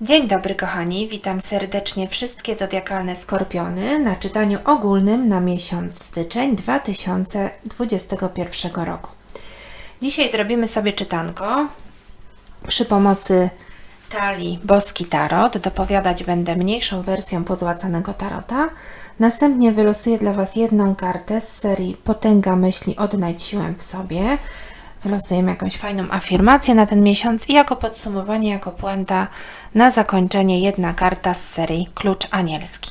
Dzień dobry kochani, witam serdecznie wszystkie zodiakalne skorpiony na czytaniu ogólnym na miesiąc styczeń 2021 roku. Dzisiaj zrobimy sobie czytanko przy pomocy talii Boski Tarot. Dopowiadać będę mniejszą wersją pozłacanego tarota. Następnie wylosuję dla Was jedną kartę z serii Potęga myśli, odnajdź siłę w sobie. Wylosujemy jakąś fajną afirmację na ten miesiąc i jako podsumowanie, jako puenta na zakończenie jedna karta z serii Klucz Anielski.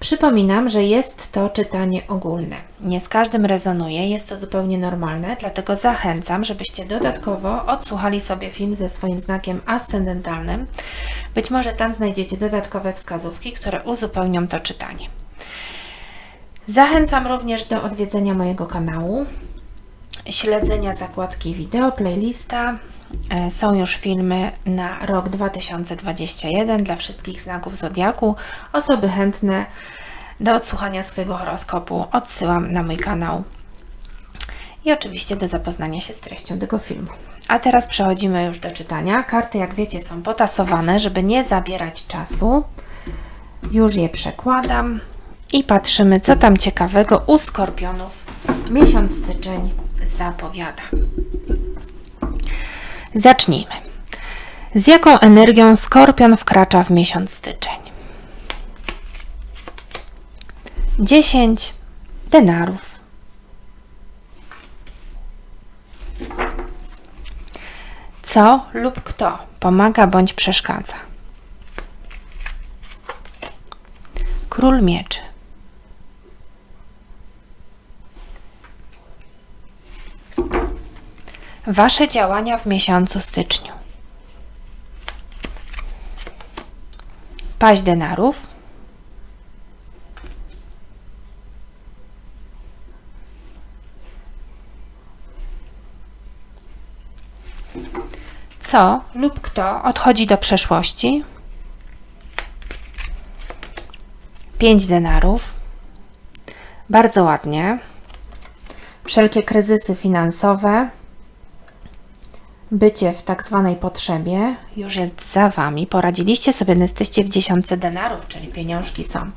Przypominam, że jest to czytanie ogólne. Nie z każdym rezonuje, jest to zupełnie normalne, dlatego zachęcam, żebyście dodatkowo odsłuchali sobie film ze swoim znakiem ascendentalnym. Być może tam znajdziecie dodatkowe wskazówki, które uzupełnią to czytanie. Zachęcam również do odwiedzenia mojego kanału, śledzenia zakładki wideo, playlista. E, Są już filmy na rok 2021 dla wszystkich znaków zodiaku. Osoby chętne do odsłuchania swojego horoskopu odsyłam na mój kanał i oczywiście do zapoznania się z treścią tego filmu. A teraz przechodzimy już do czytania. Karty, jak wiecie, są potasowane, żeby nie zabierać czasu. Już je przekładam i patrzymy, co tam ciekawego u skorpionów miesiąc styczeń zapowiada. Zacznijmy. Z jaką energią skorpion wkracza w miesiąc styczeń? 10 denarów. Co lub kto pomaga bądź przeszkadza? Król mieczy. Wasze działania w miesiącu styczniu. Paź denarów. Co lub kto odchodzi do przeszłości? Pięć denarów. Bardzo ładnie. Wszelkie kryzysy finansowe, bycie w tak zwanej potrzebie już jest za Wami. Poradziliście sobie, jesteście w dziesiątce denarów, czyli pieniążki są.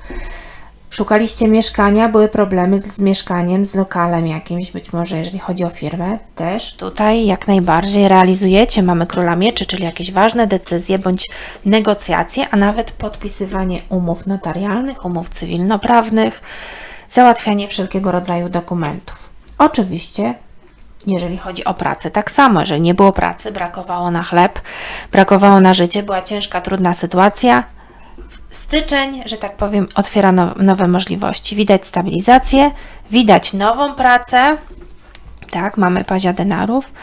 Szukaliście mieszkania, były problemy z, z mieszkaniem, z lokalem jakimś, być może jeżeli chodzi o firmę. Też tutaj jak najbardziej realizujecie. Mamy króla mieczy, czyli jakieś ważne decyzje bądź negocjacje, a nawet podpisywanie umów notarialnych, umów cywilnoprawnych, załatwianie wszelkiego rodzaju dokumentów. Oczywiście jeżeli chodzi o pracę. Tak samo, jeżeli nie było pracy, brakowało na chleb, brakowało na życie, była ciężka, trudna sytuacja. Styczeń, że tak powiem, otwiera now- nowe możliwości. Widać stabilizację, widać nową pracę. Tak, mamy pazia denarów,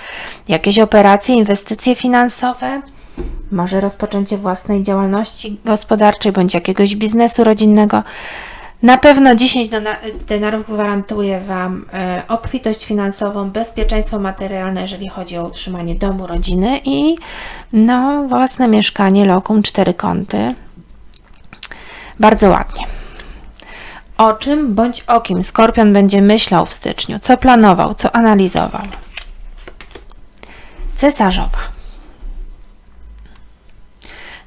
jakieś operacje, inwestycje finansowe, może rozpoczęcie własnej działalności gospodarczej bądź jakiegoś biznesu rodzinnego. Na pewno 10 dona- denarów gwarantuje Wam e, obfitość finansową, bezpieczeństwo materialne, jeżeli chodzi o utrzymanie domu, rodziny i no, własne mieszkanie, lokum, cztery kąty. Bardzo ładnie. O czym bądź o kim Skorpion będzie myślał w styczniu? Co planował? Co analizował? Cesarzowa.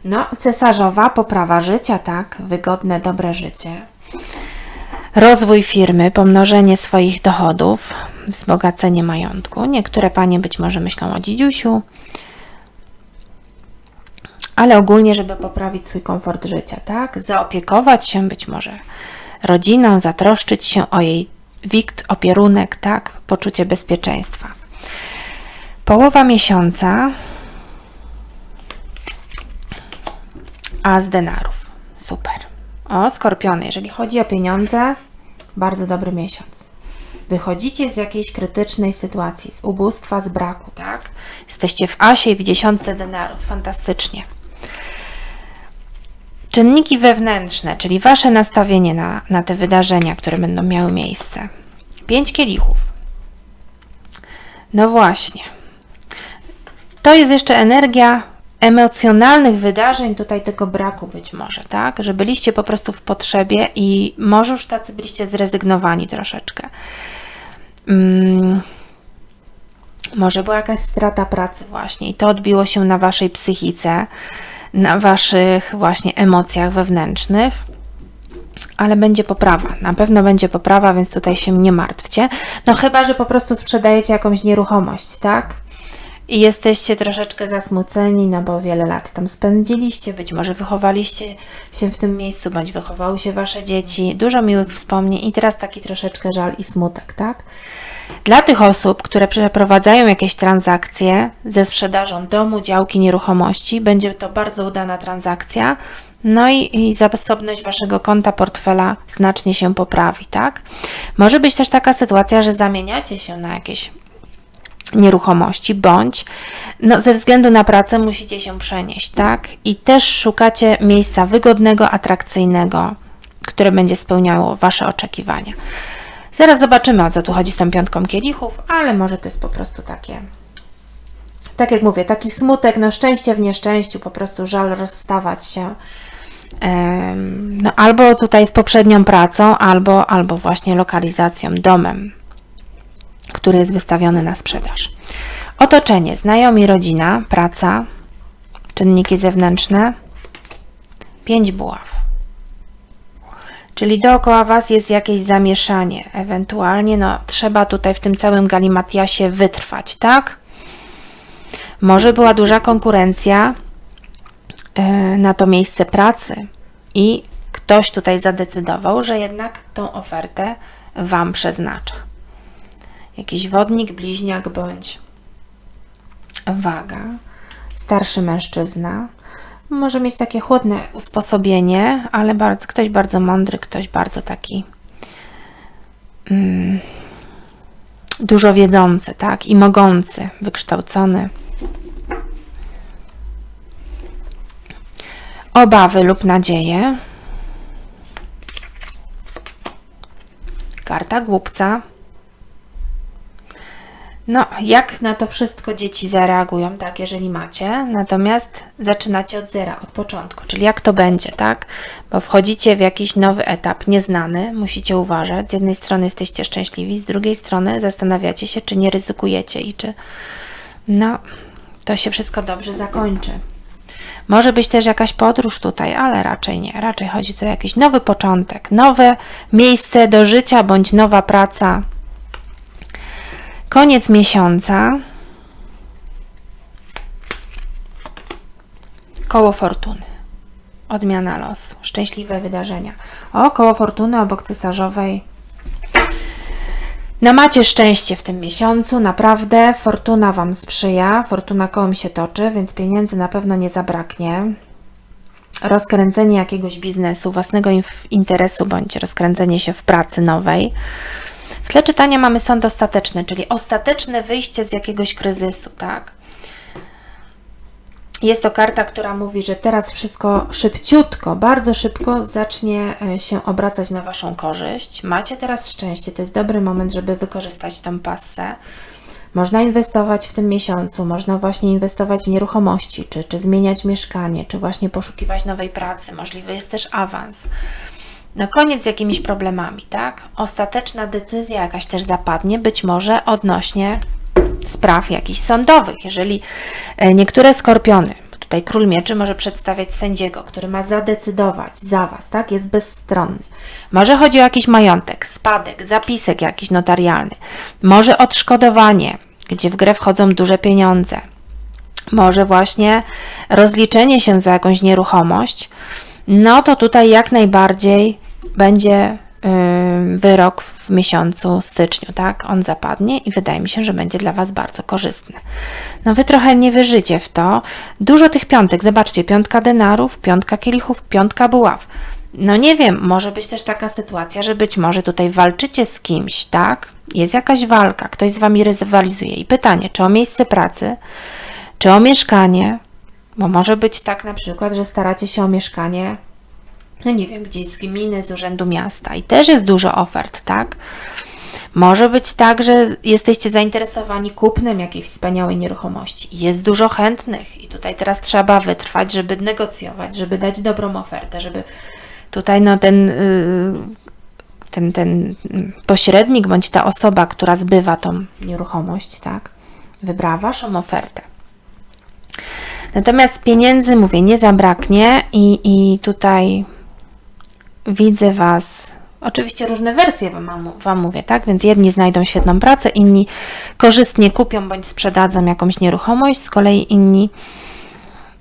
No, cesarzowa, poprawa życia, tak, wygodne, dobre życie. Rozwój firmy, pomnożenie swoich dochodów, wzbogacenie majątku. Niektóre panie być może myślą o dzidziusiu, ale ogólnie, żeby poprawić swój komfort życia, tak? Zaopiekować się być może rodziną, zatroszczyć się o jej wikt, opierunek, tak? Poczucie bezpieczeństwa. Połowa miesiąca a z denarów. Super. O, skorpiony, jeżeli chodzi o pieniądze, bardzo dobry miesiąc. Wychodzicie z jakiejś krytycznej sytuacji, z ubóstwa, z braku, tak? Jesteście w asie i w dziesiątce denarów. Fantastycznie. Czynniki wewnętrzne, czyli wasze nastawienie na, na te wydarzenia, które będą miały miejsce. Pięć kielichów. No właśnie. To jest jeszcze energia emocjonalnych wydarzeń, tutaj tego braku być może, tak? Że byliście po prostu w potrzebie i może już tacy byliście zrezygnowani troszeczkę. Mm, może była jakaś strata pracy właśnie i to odbiło się na waszej psychice. na waszych właśnie emocjach wewnętrznych. Ale będzie poprawa, na pewno będzie poprawa, więc tutaj się nie martwcie. No chyba, że po prostu sprzedajecie jakąś nieruchomość, tak? I jesteście troszeczkę zasmuceni, no bo wiele lat tam spędziliście, być może wychowaliście się w tym miejscu, bądź wychowały się wasze dzieci, dużo miłych wspomnień i teraz taki troszeczkę żal i smutek, tak? Dla tych osób, które przeprowadzają jakieś transakcje ze sprzedażą domu, działki, nieruchomości, będzie to bardzo udana transakcja. No i, i zasobność waszego konta, portfela znacznie się poprawi, tak? Może być też taka sytuacja, że zamieniacie się na jakieś nieruchomości, bądź no, ze względu na pracę musicie się przenieść, tak? I też szukacie miejsca wygodnego, atrakcyjnego, które będzie spełniało Wasze oczekiwania. Zaraz zobaczymy, o co tu chodzi z tą piątką kielichów, ale może to jest po prostu takie, tak jak mówię, taki smutek, no szczęście w nieszczęściu, po prostu żal rozstawać się. No, albo tutaj z poprzednią pracą, albo, albo właśnie lokalizacją, domem, który jest wystawiony na sprzedaż. Otoczenie, znajomi, rodzina, praca, czynniki zewnętrzne, pięć buław. Czyli dookoła Was jest jakieś zamieszanie, ewentualnie no, trzeba tutaj w tym całym galimatiasie wytrwać, tak? Może była duża konkurencja e, na to miejsce pracy i ktoś tutaj zadecydował, że jednak tą ofertę Wam przeznacza jakiś wodnik, bliźniak bądź waga, starszy mężczyzna. Może mieć takie chłodne usposobienie, ale bardzo, ktoś bardzo mądry, ktoś bardzo taki mm, dużo wiedzący, tak, i mogący, wykształcony. Obawy lub nadzieje. Karta głupca. No, jak na to wszystko dzieci zareagują, tak, jeżeli macie, natomiast zaczynacie od zera, od początku, czyli jak to będzie, tak, bo wchodzicie w jakiś nowy etap, nieznany, musicie uważać, z jednej strony jesteście szczęśliwi, z drugiej strony zastanawiacie się, czy nie ryzykujecie i czy, no, to się wszystko dobrze zakończy. Może być też jakaś podróż tutaj, ale raczej nie. Raczej chodzi tu o jakiś nowy początek, nowe miejsce do życia bądź nowa praca, Koniec miesiąca. Koło fortuny. Odmiana losu. Szczęśliwe wydarzenia. O, koło fortuny obok cesarzowej. No macie szczęście w tym miesiącu, naprawdę. Fortuna Wam sprzyja, fortuna kołem się toczy, więc pieniędzy na pewno nie zabraknie. Rozkręcenie jakiegoś biznesu, własnego interesu, bądź rozkręcenie się w pracy nowej. W tle czytania mamy sąd ostateczny, czyli ostateczne wyjście z jakiegoś kryzysu, tak? Jest to karta, która mówi, że teraz wszystko szybciutko, bardzo szybko zacznie e, się obracać na Waszą korzyść. Macie teraz szczęście, to jest dobry moment, żeby wykorzystać tą passę. Można inwestować w tym miesiącu, można właśnie inwestować w nieruchomości, czy, czy zmieniać mieszkanie, czy właśnie poszukiwać nowej pracy. Możliwy jest też awans. Na koniec z jakimiś problemami, tak? Ostateczna decyzja jakaś też zapadnie, być może odnośnie spraw jakichś sądowych. Jeżeli e, niektóre skorpiony, tutaj król mieczy może przedstawiać sędziego, który ma zadecydować za Was, tak? Jest bezstronny. Może chodzi o jakiś majątek, spadek, zapisek jakiś notarialny. Może odszkodowanie, gdzie w grę wchodzą duże pieniądze. Może właśnie rozliczenie się za jakąś nieruchomość. No to tutaj jak najbardziej będzie wyrok w miesiącu styczniu, tak? On zapadnie i wydaje mi się, że będzie dla Was bardzo korzystny. No Wy trochę nie wyżycie w to. Dużo tych piątek, zobaczcie, piątka denarów, piątka kielichów, piątka buław. No nie wiem, może być też taka sytuacja, że być może tutaj walczycie z kimś, tak? Jest jakaś walka, ktoś z Wami rywalizuje i pytanie, czy o miejsce pracy, czy o mieszkanie, bo może być tak na przykład, że staracie się o mieszkanie no nie wiem, gdzieś z gminy, z urzędu miasta i też jest dużo ofert, tak? Może być tak, że jesteście zainteresowani kupnem jakiejś wspaniałej nieruchomości. Jest dużo chętnych i tutaj teraz trzeba wytrwać, żeby negocjować, żeby dać dobrą ofertę, żeby tutaj no ten, yy, ten, ten pośrednik bądź ta osoba, która zbywa tą nieruchomość, tak, wybrała Waszą ofertę. Natomiast pieniędzy, mówię, nie zabraknie i, i tutaj widzę Was. Oczywiście różne wersje wam, wam mówię, tak? Więc jedni znajdą świetną pracę, inni korzystnie kupią bądź sprzedadzą jakąś nieruchomość, z kolei inni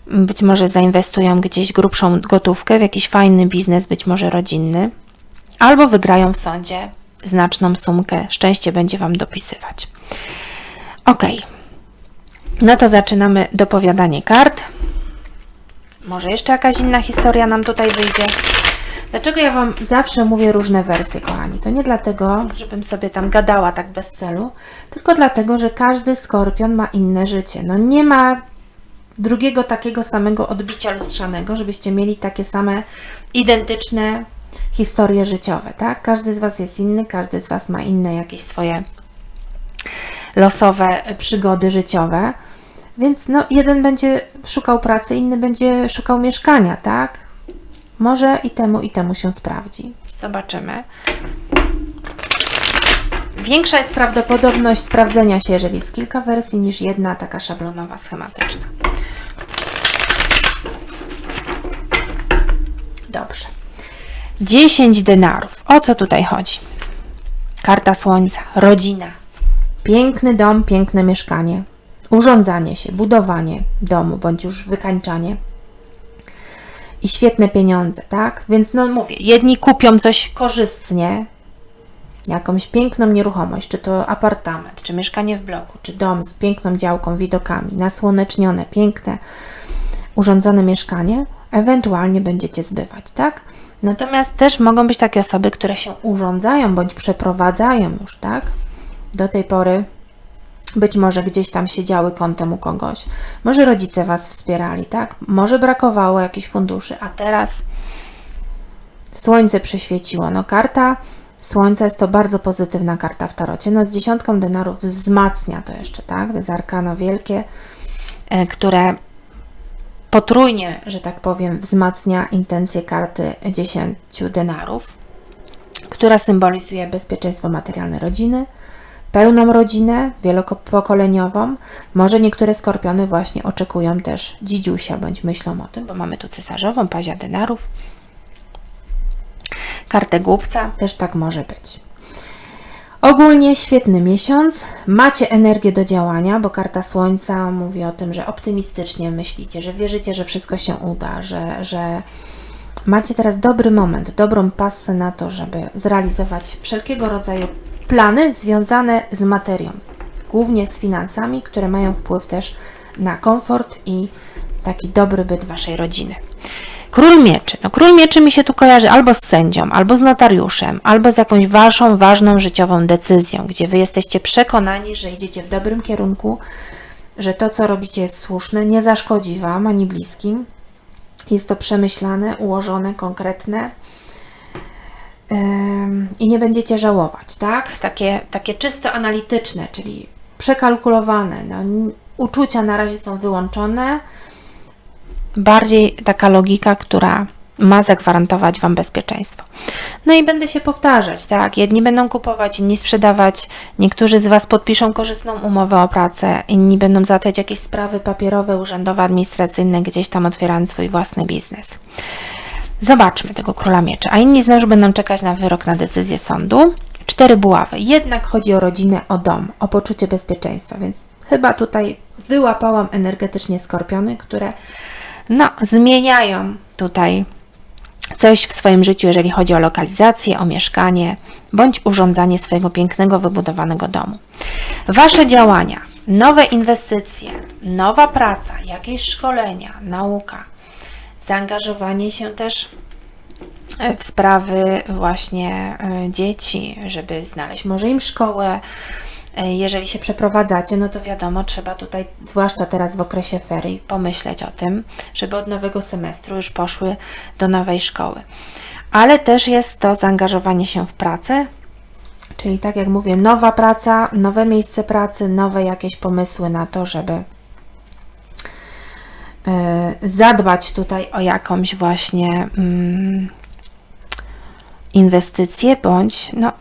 być może zainwestują gdzieś grubszą gotówkę w jakiś fajny biznes, być może rodzinny, albo wygrają w sądzie znaczną sumkę. Szczęście będzie Wam dopisywać. Ok. No to zaczynamy dopowiadanie kart. Może jeszcze jakaś inna historia nam tutaj wyjdzie. Dlaczego ja Wam zawsze mówię różne wersje, kochani? To nie dlatego, żebym sobie tam gadała tak bez celu, tylko dlatego, że każdy skorpion ma inne życie. No nie ma drugiego takiego samego odbicia lustrzanego, żebyście mieli takie same identyczne historie życiowe, tak? Każdy z Was jest inny, każdy z Was ma inne jakieś swoje losowe przygody życiowe. Więc no, jeden będzie szukał pracy, inny będzie szukał mieszkania, tak? Może i temu, i temu się sprawdzi. Zobaczymy. Większa jest prawdopodobność sprawdzenia się, jeżeli jest kilka wersji, niż jedna taka szablonowa, schematyczna. Dobrze. 10 denarów. O co tutaj chodzi? Karta słońca, rodzina, piękny dom, piękne mieszkanie, urządzanie się, budowanie domu bądź już wykańczanie i świetne pieniądze, tak? Więc no mówię, jedni kupią coś korzystnie, jakąś piękną nieruchomość, czy to apartament, czy mieszkanie w bloku, czy dom z piękną działką, widokami, nasłonecznione, piękne, urządzone mieszkanie, ewentualnie będziecie zbywać, tak? Natomiast też mogą być takie osoby, które się urządzają bądź przeprowadzają już, tak? Do tej pory być może gdzieś tam siedziały kątem u kogoś. Może rodzice Was wspierali, tak? Może brakowało jakichś funduszy, a teraz słońce przyświeciło. No karta słońca jest to bardzo pozytywna karta w tarocie. No z dziesiątką denarów wzmacnia to jeszcze, tak? To jest arkano wielkie, e, które potrójnie, że tak powiem, wzmacnia intencje karty 10 denarów, która symbolizuje bezpieczeństwo materialne rodziny, pełną rodzinę, wielopokoleniową. Może niektóre skorpiony właśnie oczekują też dzidziusia, bądź myślą o tym, bo mamy tu cesarzową, pazia denarów. Kartę głupca też tak może być. Ogólnie świetny miesiąc. Macie energię do działania, bo karta Słońca mówi o tym, że optymistycznie myślicie, że wierzycie, że wszystko się uda, że, że macie teraz dobry moment, dobrą pasę na to, żeby zrealizować wszelkiego rodzaju plany związane z materią, głównie z finansami, które mają wpływ też na komfort i taki dobry byt Waszej rodziny. Król mieczy. No, król mieczy mi się tu kojarzy albo z sędzią, albo z notariuszem, albo z jakąś waszą ważną życiową decyzją, gdzie wy jesteście przekonani, że idziecie w dobrym kierunku, że to, co robicie, jest słuszne, nie zaszkodzi wam ani bliskim. Jest to przemyślane, ułożone, konkretne. I nie będziecie żałować, tak? Takie, takie czysto analityczne, czyli przekalkulowane. No, uczucia na razie są wyłączone bardziej taka logika, która ma zagwarantować Wam bezpieczeństwo. No i będę się powtarzać, tak? Jedni będą kupować, inni sprzedawać, niektórzy z Was podpiszą korzystną umowę o pracę, inni będą załatwiać jakieś sprawy papierowe, urzędowe, administracyjne, gdzieś tam otwierając swój własny biznes. Zobaczmy tego króla mieczy, a inni znowu będą czekać na wyrok, na decyzję sądu. Cztery buławy. Jednak chodzi o rodzinę, o dom, o poczucie bezpieczeństwa, więc chyba tutaj wyłapałam energetycznie skorpiony, które no, zmieniają tutaj coś w swoim życiu, jeżeli chodzi o lokalizację, o mieszkanie bądź urządzanie swojego pięknego, wybudowanego domu. Wasze działania, nowe inwestycje, nowa praca, jakieś szkolenia, nauka, zaangażowanie się też w sprawy właśnie e, dzieci, żeby znaleźć może im szkołę, E, jeżeli się przeprowadzacie, no to wiadomo, trzeba tutaj, zwłaszcza teraz w okresie ferii, pomyśleć o tym, żeby od nowego semestru już poszły do nowej szkoły. Ale też jest to zaangażowanie się w pracę, czyli tak jak mówię, nowa praca, nowe miejsce pracy, nowe jakieś pomysły na to, żeby e, zadbać tutaj o jakąś właśnie mm, inwestycję bądź no,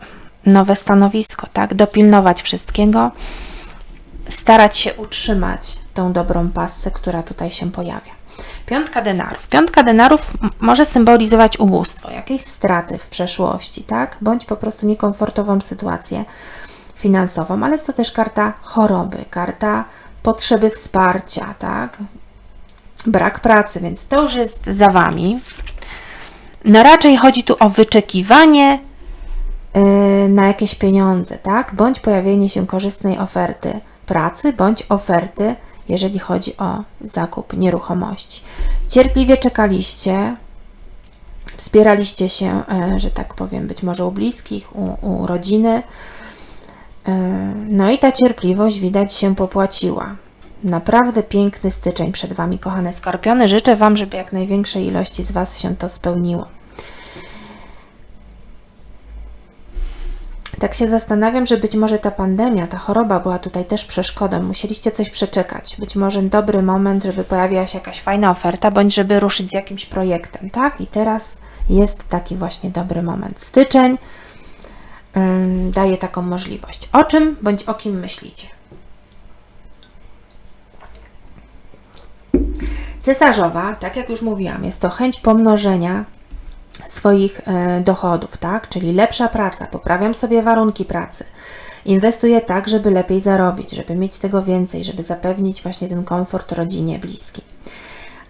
nowe stanowisko, tak? Dopilnować wszystkiego, starać się utrzymać tą dobrą pasę, która tutaj się pojawia. Piątka denarów. Piątka denarów może symbolizować ubóstwo, jakieś straty w przeszłości, tak? Bądź po prostu niekomfortową sytuację finansową, ale jest to też karta choroby, karta potrzeby wsparcia, tak? Brak pracy, więc to już jest za Wami. No raczej chodzi tu o wyczekiwanie yy, na jakieś pieniądze, tak? Bądź pojawienie się korzystnej oferty pracy, bądź oferty, jeżeli chodzi o zakup nieruchomości. Cierpliwie czekaliście, wspieraliście się, e, że tak powiem, być może u bliskich, u, u rodziny. E, No i ta cierpliwość widać się popłaciła. Naprawdę piękny styczeń przed Wami, kochane skorpiony. Życzę Wam, żeby jak największej ilości z Was się to spełniło. Tak się zastanawiam, że być może ta pandemia, ta choroba była tutaj też przeszkodą. Musieliście coś przeczekać. Być może dobry moment, żeby pojawiła się jakaś fajna oferta, bądź żeby ruszyć z jakimś projektem, tak? I teraz jest taki właśnie dobry moment. Styczeń daje taką możliwość. O czym bądź o kim myślicie? Cesarzowa, tak jak już mówiłam, jest to chęć pomnożenia swoich e, dochodów, tak? Czyli lepsza praca, poprawiam sobie warunki pracy. Inwestuję tak, żeby lepiej zarobić, żeby mieć tego więcej, żeby zapewnić właśnie ten komfort rodzinie, bliskim.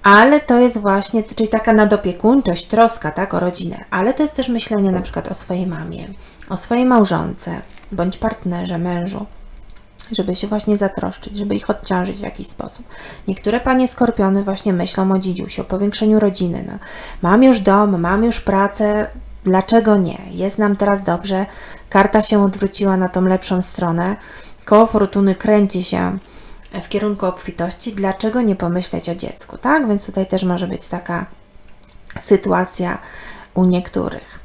Ale to jest właśnie, czyli taka nadopiekuńczość, troska, tak, o rodzinę. Ale to jest też myślenie na przykład o swojej mamie, o swojej małżonce, bądź partnerze, mężu żeby się właśnie zatroszczyć, żeby ich odciążyć w jakiś sposób. Niektóre panie skorpiony właśnie myślą o dzidziusiu, o powiększeniu rodziny. No, mam już dom, mam już pracę, dlaczego nie? Jest nam teraz dobrze, karta się odwróciła na tą lepszą stronę, koło fortuny kręci się w kierunku obfitości, dlaczego nie pomyśleć o dziecku, tak? Więc tutaj też może być taka sytuacja u niektórych.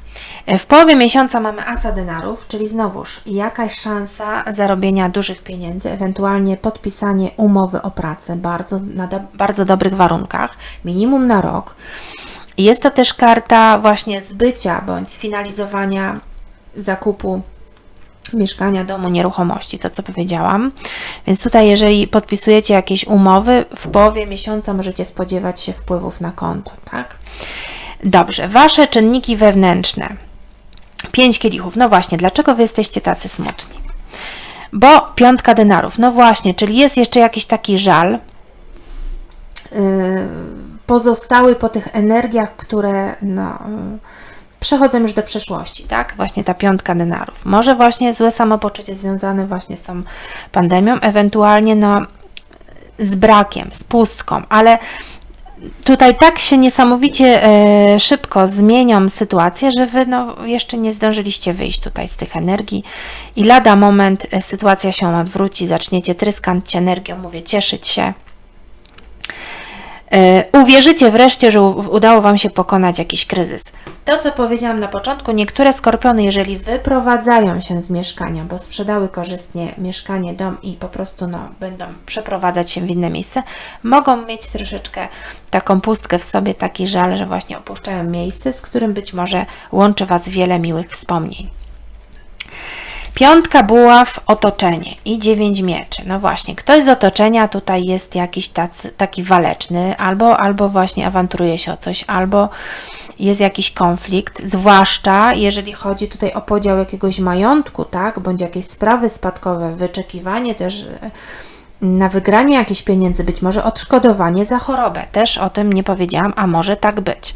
W połowie miesiąca mamy asa denarów, czyli znowuż jakaś szansa zarobienia dużych pieniędzy, ewentualnie podpisanie umowy o pracę bardzo, na do, bardzo dobrych warunkach, minimum na rok. Jest to też karta właśnie zbycia bądź sfinalizowania zakupu mieszkania, domu, nieruchomości, to co powiedziałam. Więc tutaj, jeżeli podpisujecie jakieś umowy, w połowie miesiąca możecie spodziewać się wpływów na konto, tak? Dobrze, wasze czynniki wewnętrzne. Pięć kielichów. No właśnie, dlaczego wy jesteście tacy smutni? Bo piątka denarów. No właśnie, czyli jest jeszcze jakiś taki żal yy, pozostały po tych energiach, które no, przechodzą już do przeszłości, tak? Właśnie ta piątka denarów. Może właśnie złe samopoczucie związane właśnie z tą pandemią, ewentualnie no z brakiem, z pustką, ale tutaj tak się niesamowicie e, szybko zmienią sytuacje, że wy no, jeszcze nie zdążyliście wyjść tutaj z tych energii i lada moment e, sytuacja się odwróci, zaczniecie tryskać energią, mówię, cieszyć się. E, uwierzycie wreszcie, że udało Wam się pokonać jakiś kryzys. To, co powiedziałam na początku, niektóre skorpiony, jeżeli wyprowadzają się z mieszkania, bo sprzedały korzystnie mieszkanie, dom i po prostu no, będą przeprowadzać się w inne miejsce, mogą mieć troszeczkę taką pustkę w sobie, taki żal, że właśnie opuszczają miejsce, z którym być może łączy Was wiele miłych wspomnień. Piątka buław, otoczenie i dziewięć mieczy. No właśnie, ktoś z otoczenia tutaj jest jakiś tacy, taki waleczny, albo, albo właśnie awanturuje się o coś, albo jest jakiś konflikt, zwłaszcza jeżeli chodzi tutaj o podział jakiegoś majątku, tak, bądź jakieś sprawy spadkowe, wyczekiwanie też e, na wygranie jakichś pieniędzy, być może odszkodowanie za chorobę. Też o tym nie powiedziałam, a może tak być.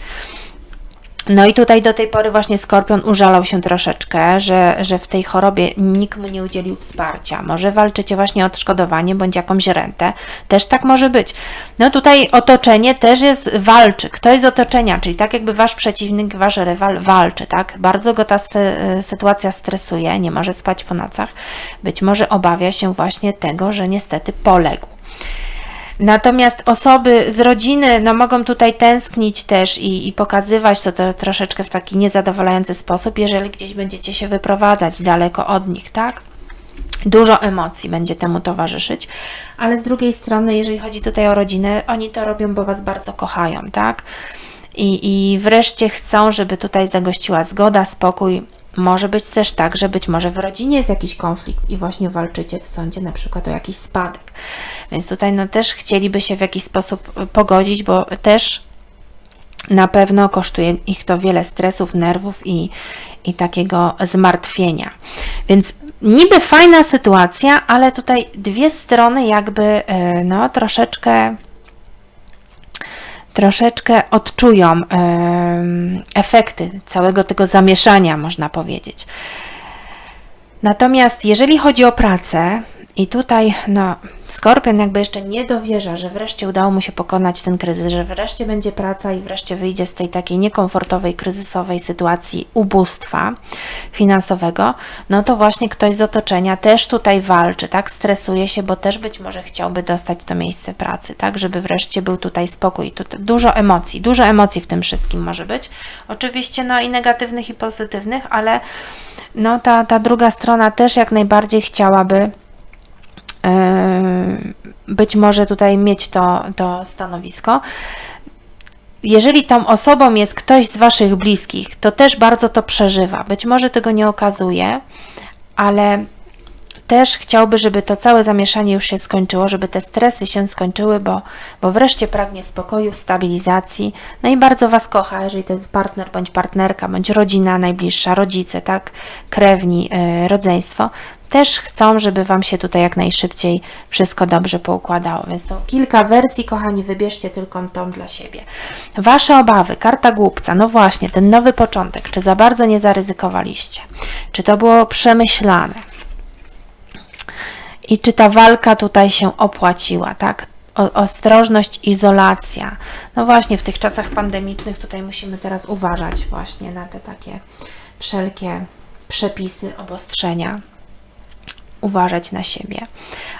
No i tutaj do tej pory właśnie Skorpion użalał się troszeczkę, że, że w tej chorobie nikt mu nie udzielił wsparcia. Może walczycie właśnie o odszkodowanie bądź jakąś rentę. Też tak może być. No tutaj otoczenie też jest walczy. Ktoś z otoczenia, czyli tak jakby wasz przeciwnik, wasz rywal walczy, tak? Bardzo go ta sy- sytuacja stresuje, nie może spać po nocach. Być może obawia się właśnie tego, że niestety poległ. Natomiast osoby z rodziny no, mogą tutaj tęsknić też i, i pokazywać to, to troszeczkę w taki niezadowalający sposób, jeżeli gdzieś będziecie się wyprowadzać daleko od nich, tak? Dużo emocji będzie temu towarzyszyć, ale z drugiej strony, jeżeli chodzi tutaj o rodzinę, oni to robią, bo Was bardzo kochają, tak? I, i wreszcie chcą, żeby tutaj zagościła zgoda, spokój, może być też tak, że być może w rodzinie jest jakiś konflikt i właśnie walczycie w sądzie na przykład o jakiś spadek. Więc tutaj no też chcieliby się w jakiś sposób y, pogodzić, bo też na pewno kosztuje ich to wiele stresów, nerwów i, i takiego zmartwienia. Więc niby fajna sytuacja, ale tutaj dwie strony jakby e, no troszeczkę troszeczkę odczują efekty całego tego zamieszania, można powiedzieć. Natomiast jeżeli chodzi o pracę, i tutaj no, Skorpion jakby jeszcze nie dowierza, że wreszcie udało mu się pokonać ten kryzys, że wreszcie będzie praca i wreszcie wyjdzie z tej takiej niekomfortowej, kryzysowej sytuacji ubóstwa finansowego, no to właśnie ktoś z otoczenia też tutaj walczy, tak, stresuje się, bo też być może chciałby dostać to miejsce pracy, tak, żeby wreszcie był tutaj spokój. Tutaj dużo emocji, dużo emocji w tym wszystkim może być. Oczywiście no i negatywnych i pozytywnych, ale no ta, ta druga strona też jak najbardziej chciałaby być może tutaj mieć to, to stanowisko. Jeżeli tą osobą jest ktoś z Waszych bliskich, to też bardzo to przeżywa. Być może tego nie okazuje, ale też chciałby, żeby to całe zamieszanie już się skończyło, żeby te stresy się skończyły, bo, bo wreszcie pragnie spokoju, stabilizacji. No i bardzo Was kocha, jeżeli to jest partner bądź partnerka, bądź rodzina najbliższa, rodzice, tak, krewni, yy, rodzeństwo, też chcą, żeby Wam się tutaj jak najszybciej wszystko dobrze poukładało. Więc to kilka wersji, kochani, wybierzcie tylko tą dla siebie. Wasze obawy, karta głupca, no właśnie, ten nowy początek, czy za bardzo nie zaryzykowaliście? Czy to było przemyślane? I czy ta walka tutaj się opłaciła, tak? O, ostrożność, izolacja. No właśnie, w tych czasach pandemicznych tutaj musimy teraz uważać właśnie na te takie wszelkie przepisy, obostrzenia uważać na siebie,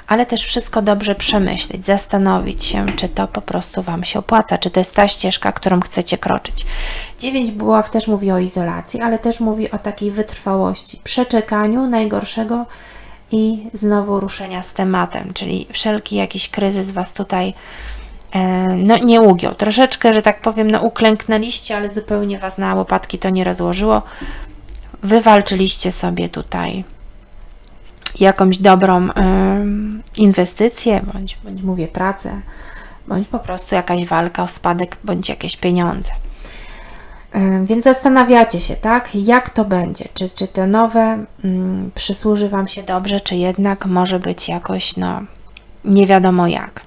ale też wszystko dobrze przemyśleć, zastanowić się, czy to po prostu Wam się opłaca, czy to jest ta ścieżka, którą chcecie kroczyć. Dziewięć buław też mówi o izolacji, ale też mówi o takiej wytrwałości, przeczekaniu najgorszego i znowu ruszenia z tematem, czyli wszelki jakiś kryzys Was tutaj e, no, nie ugiął. Troszeczkę, że tak powiem, no, uklęknęliście, ale zupełnie Was na łopatki to nie rozłożyło. Wywalczyliście sobie tutaj jakąś dobrą inwestycję, bądź, bądź mówię pracę, bądź po prostu jakaś walka o spadek, bądź jakieś pieniądze. Więc zastanawiacie się, tak, jak to będzie? Czy, czy te nowe mm, przysłuży Wam się dobrze, czy jednak może być jakoś, no, nie wiadomo jak?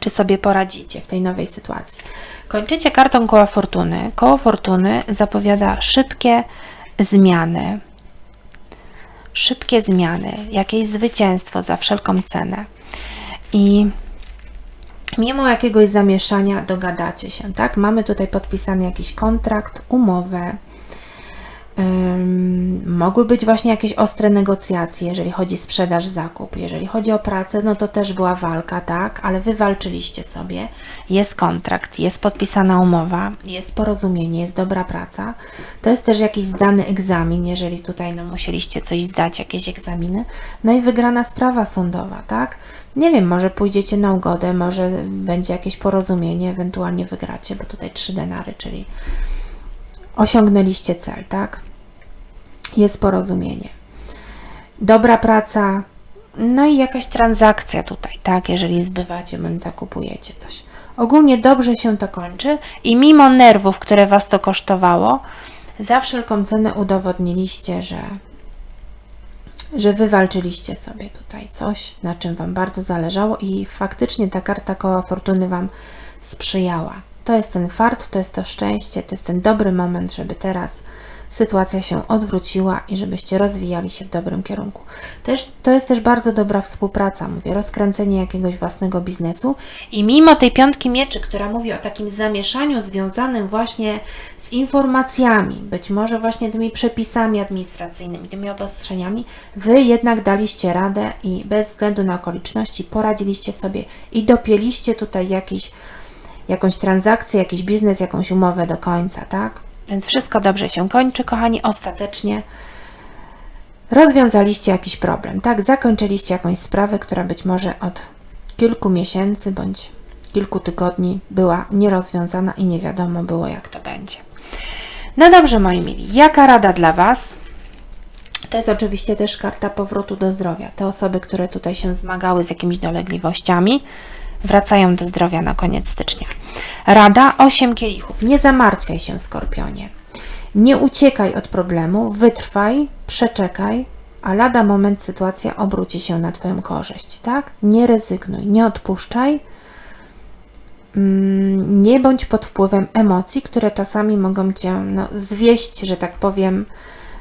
Czy sobie poradzicie w tej nowej sytuacji? Kończycie kartą koła fortuny. Koło fortuny zapowiada szybkie zmiany, szybkie zmiany, jakieś zwycięstwo za wszelką cenę. I mimo jakiegoś zamieszania dogadacie się, tak? Mamy tutaj podpisany jakiś kontrakt, umowę, mogły być właśnie jakieś ostre negocjacje, jeżeli chodzi o sprzedaż, zakup. Jeżeli chodzi o pracę, no to też była walka, tak, ale wy walczyliście sobie. Jest kontrakt, jest podpisana umowa, jest porozumienie, jest dobra praca. To jest też jakiś zdany egzamin, jeżeli tutaj no, musieliście coś zdać, jakieś egzaminy. No i wygrana sprawa sądowa, tak? Nie wiem, może pójdziecie na ugodę, może będzie jakieś porozumienie, ewentualnie wygracie, bo tutaj trzy denary, czyli osiągnęliście cel, tak? Jest porozumienie. Dobra praca, no i jakaś transakcja tutaj, tak? Jeżeli zbywacie bądź zakupujecie coś. Ogólnie dobrze się to kończy i mimo nerwów, które Was to kosztowało, za wszelką cenę udowodniliście, że, że wywalczyliście sobie tutaj coś, na czym Wam bardzo zależało i faktycznie ta karta koła fortuny Wam sprzyjała. To jest ten fart, to jest to szczęście, to jest ten dobry moment, żeby teraz sytuacja się odwróciła i żebyście rozwijali się w dobrym kierunku. Też, to jest też bardzo dobra współpraca, mówię, rozkręcenie jakiegoś własnego biznesu i mimo tej piątki mieczy, która mówi o takim zamieszaniu związanym właśnie z informacjami, być może właśnie tymi przepisami administracyjnymi, tymi obostrzeniami, Wy jednak daliście radę i bez względu na okoliczności poradziliście sobie i dopięliście tutaj jakiś jakąś transakcję, jakiś biznes, jakąś umowę do końca, tak? Więc wszystko dobrze się kończy, kochani, ostatecznie rozwiązaliście jakiś problem, tak? Zakończyliście jakąś sprawę, która być może od kilku miesięcy bądź kilku tygodni była nierozwiązana i nie wiadomo było, jak to będzie. No dobrze, moi mili, jaka rada dla Was? To jest oczywiście też karta powrotu do zdrowia. Te osoby, które tutaj się zmagały z jakimiś dolegliwościami, wracają do zdrowia na koniec stycznia. Rada 8 kielichów. Nie zamartwiaj się, skorpionie. Nie uciekaj od problemu, wytrwaj, przeczekaj, a lada moment sytuacja obróci się na Twoją korzyść, tak? Nie rezygnuj, nie odpuszczaj. Mm, Nie bądź pod wpływem emocji, które czasami mogą Cię no, zwieść, że tak powiem,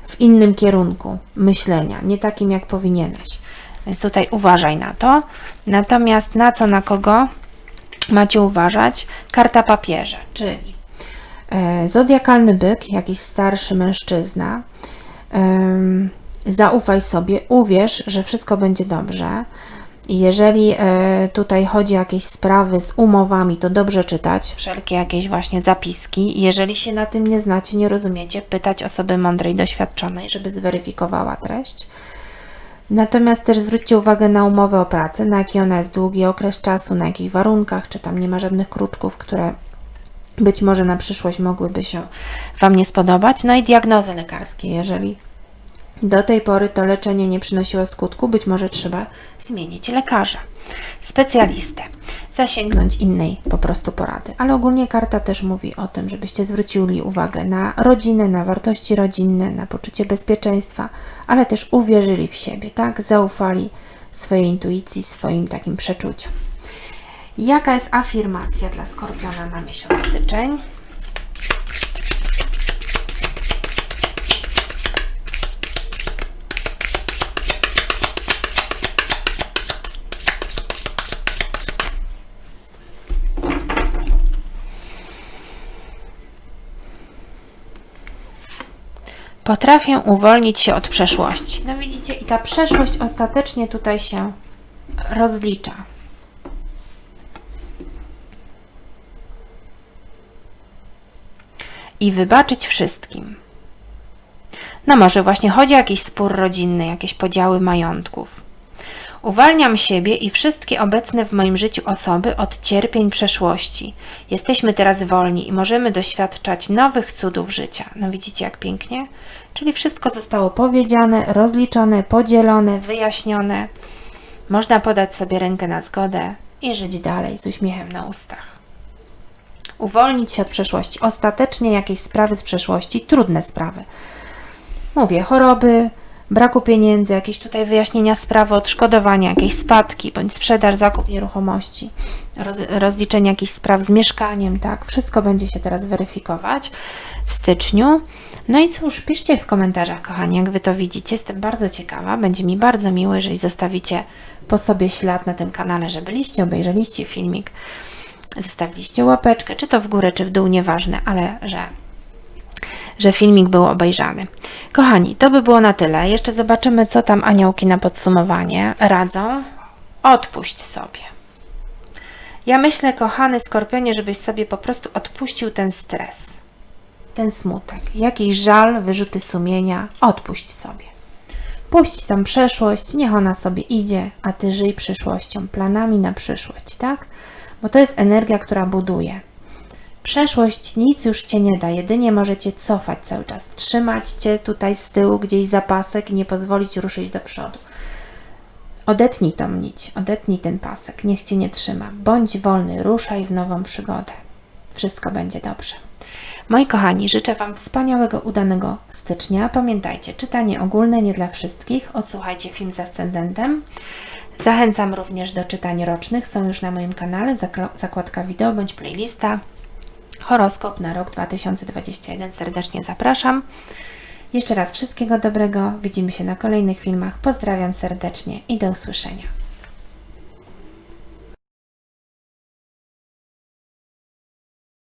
w innym kierunku myślenia, nie takim jak powinieneś. Więc tutaj uważaj na to. Natomiast na co, na kogo macie uważać? Karta papieża, czyli e, zodiakalny byk, jakiś starszy mężczyzna. Zaufaj sobie, uwierz, że wszystko będzie dobrze. Jeżeli e, tutaj chodzi o jakieś sprawy z umowami, to dobrze czytać wszelkie jakieś właśnie zapiski. Jeżeli się na tym nie znacie, nie rozumiecie, pytać osoby mądrej, doświadczonej, żeby zweryfikowała treść. Natomiast też zwróćcie uwagę na umowę o pracę, na jaki ona jest długi okres czasu, na jakich warunkach, czy tam nie ma żadnych kruczków, które być może na przyszłość mogłyby się Wam nie spodobać. No i diagnozy lekarskie, jeżeli do tej pory to leczenie nie przynosiło skutku, być może trzeba zmienić lekarza, specjalistę, zasięgnąć innej po prostu porady. Ale ogólnie karta też mówi o tym, żebyście zwrócili uwagę na rodzinę, na wartości rodzinne, na poczucie bezpieczeństwa, ale też uwierzyli w siebie, tak? Zaufali swojej intuicji, swoim takim przeczuciom. Jaka jest afirmacja dla Skorpiona na miesiąc styczeń? Potrafię uwolnić się od przeszłości. No widzicie, i ta przeszłość ostatecznie tutaj się rozlicza. I wybaczyć wszystkim. No może właśnie chodzi o jakiś spór rodzinny, jakieś podziały majątków. Uwalniam siebie i wszystkie obecne w moim życiu osoby od cierpień przeszłości. Jesteśmy teraz wolni i możemy doświadczać nowych cudów życia. No widzicie, jak pięknie? Czyli wszystko zostało powiedziane, rozliczone, podzielone, wyjaśnione. Można podać sobie rękę na zgodę i żyć dalej z uśmiechem na ustach. Uwolnić się od przeszłości. Ostatecznie jakieś sprawy z przeszłości, trudne sprawy. Mówię, choroby, braku pieniędzy, jakieś tutaj wyjaśnienia sprawy, odszkodowania, jakieś spadki, bądź sprzedaż, zakup nieruchomości, roz, rozliczenie jakichś spraw z mieszkaniem, tak? Wszystko będzie się teraz weryfikować w styczniu. No i cóż, piszcie w komentarzach, kochani, jak Wy to widzicie. Jestem bardzo ciekawa. Będzie mi bardzo miło, jeżeli zostawicie po sobie ślad na tym kanale, że byliście, obejrzeliście filmik, zostawiliście łapeczkę, czy to w górę, czy w dół, nieważne, ale że że filmik był obejrzany. Kochani, to by było na tyle. Jeszcze zobaczymy, co tam aniołki na podsumowanie radzą. Odpuść sobie. Ja myślę, kochany skorpionie, żebyś sobie po prostu odpuścił ten stres, ten smutek, jakiś żal, wyrzuty sumienia. Odpuść sobie. Puść tam przeszłość, niech ona sobie idzie, a ty żyj przyszłością, planami na przyszłość, tak? Bo to jest energia, która buduje. Przeszłość nic już cię nie da, jedynie możecie cofać cały czas, trzymać cię tutaj z tyłu gdzieś zapasek i nie pozwolić ruszyć do przodu. Odetnij tą nić, odetnij ten pasek, niech cię nie trzyma. Bądź wolny, ruszaj w nową przygodę. Wszystko będzie dobrze. Moi kochani, życzę Wam wspaniałego, udanego stycznia. Pamiętajcie, czytanie ogólne nie dla wszystkich. Odsłuchajcie film z ascendentem. Zachęcam również do czytań rocznych. Są już na moim kanale zakładka wideo bądź playlista. Horoskop na rok 2021. Serdecznie zapraszam. Jeszcze raz wszystkiego dobrego. Widzimy się na kolejnych filmach. Pozdrawiam serdecznie i do usłyszenia.